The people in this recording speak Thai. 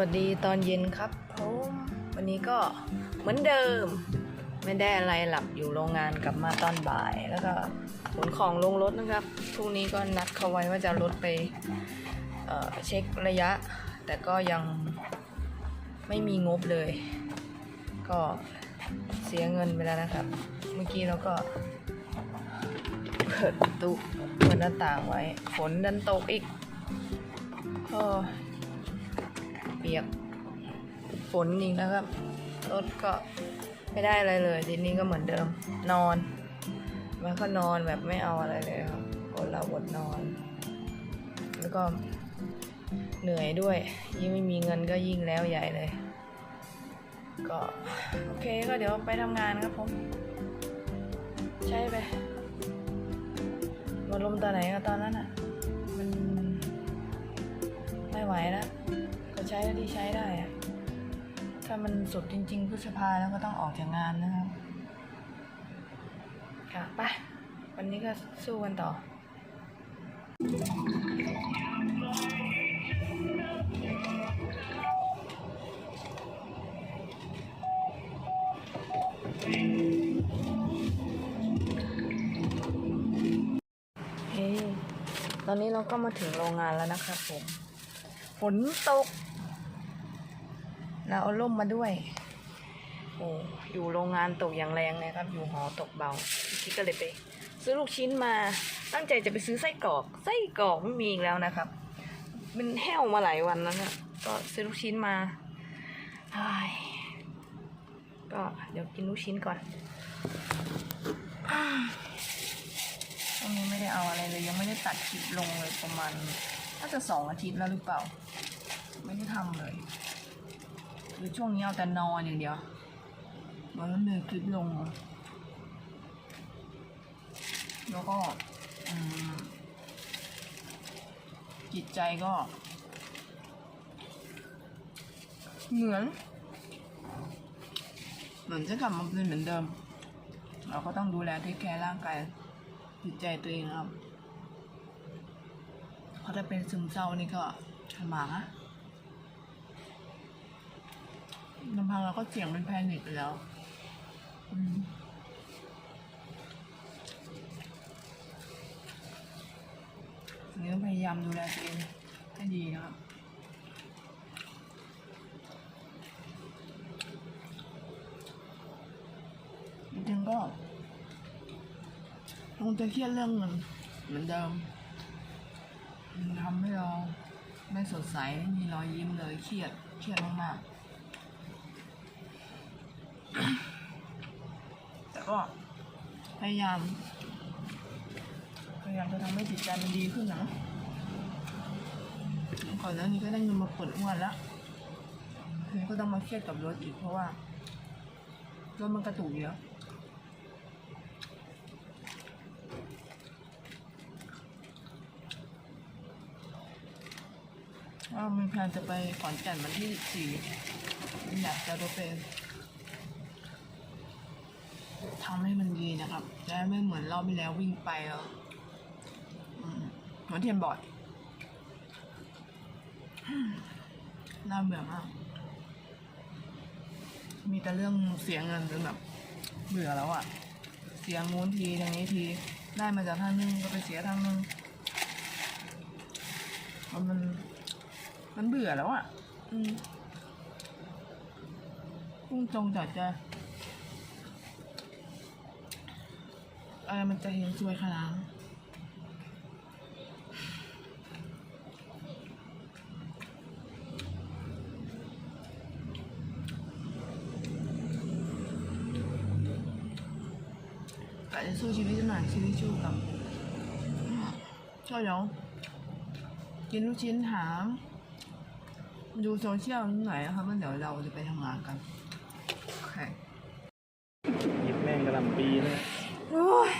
วัสดีตอนเย็นครับผมวันนี้ก็เหมือนเดิม ไม่ได้อะไรหลับอยู่โรงงานกลับมาตอนบ่ายแล้วก็ขนของลงรถนะครับพรุ่งนี้ก็นัดเขาไว้ว่าจะรถไปเเช็คระยะ แต่ก็ยังไม่มีงบเลย ก็เสียเงินไปแล้วนะครับ เมื่อกี้เราก็เปิดประตูเปิดหน้าต่างไว้ฝนดันตกอีกก็ ปียกฝนจริงนะครับ รถก็ไม่ได้อะไรเลย ทีนี้ก็เหมือนเดิม นอนมันก็นอนแบบไม่เอาอะไรเลยครับคนเราอดนอน แล้วก็เหนื่อยด้วย ยิ่งไม่มีเงินก็ยิ่งแล้วใหญ่เลย ก็โอเคก็เดี๋ยวไปทำงานครับผม ใช่ไปมดลมตอนไหนก็ตอนนั้นอะ มันไม่ไหวแล้ว ใช้เท่าที่ใช้ได้อะถ้ามันสุดจริง ๆพฤษภาแล้วก็ต้องออกจากงานนะครับ ค่ะไปวันนี้ก็สู้กันต่อเฮ้ตอนนี้เราก็มาถึงโรงงานแล้วนะครับผม ฝนตก เราเอาร่มมาด้วย โอ้อยู่โรงงานตกอย่างแรงเลยครับ อยู่หอตกเบาพี่ก็เลยไป ซื้อลูกชิ้นมา ตั้งใจจะไปซื้อไส้กรอก ไส้กรอกไม่มีอีกแล้วนะครับ มันแห้วมาหลายวันแล้วเนี่ยก็ซื้อลูกชิ้นมาเฮ้ยก็เดี๋ยวกินลูกชิ้นก่อนช่วงนี้ไม่ได้เอาอะไรเลย ยังไม่ได้ตัดคลิปลงเลยประมาณน่าจะสองอาทิตย์แล้วหรือเปล่า ไม่ได้ทำเลย หรือช่วงนี้เอาแต่นอนอย่างเดียวมันไม่มีคลิปลง แล้วก็อืมจิตใจก็ เหมือน เหมือนจะกลับมาเป็นเหมือนเดิม เราก็ต้องดูแลเทคแคร์ร่างกายจิตใจตัวเองครับเพราะถ้าเป็นซึมเศร้านี่ก็ลำบากนะ ลำพังเราก็เสี่ยงเป็นแพนิคไปแล้ว อืมอันนี้ต้องพยายามดูแลตัวเองให้ดีนะครับจริงก็คงจะเครียดเรื่องเงินเหมือนเดิมมันทำให้เราไม่สดใสไม่มีรอยยิ้มเลยเครียดเครียดมากๆ แต่ ก็พยายาม พยายามจะทำให้จิตใจมันดีขึ้นนะก่อนหน้านี้ก็ได้เงินมาปิดงวดแล้วทีนี้ก็ต้องมาเครียดกับรถอีกเพราะว่ารถมันกระตุกเยอะว่ามีแพลนจะไปขอนแก่นวันที่สี่อยากจะรถไป ทำให้มันดีนะครับจะได้ไม่เหมือนรอบที่แล้ววิ่งไปแล้วอืมหัวเทียนบอดน่าเบื่อมาก มีแต่เรื่องเสียเงินจนแบบเบื่อแล้วอะ่ะ เสียงูนทีทางนี้ที ได้มาจากทางนึงก็ไปเสียทางนึงมันมันมันเบื่อแล้วอะ่ะ อืมพุ่งตรงจัดจะ อะไรมันจะเห็นซวยขนาดนั้นกะจะสู้ชีวิตหน่อยชีวิตชู้กับก็เดี๋ยวกินลูกชิ้นหามดูโซเชียลนิดหน่อยนะครับว่าเดี๋ยวเราจะไปทำงานกัน โอเค หยิบแม่งกระลำปีเล ยโอ้ย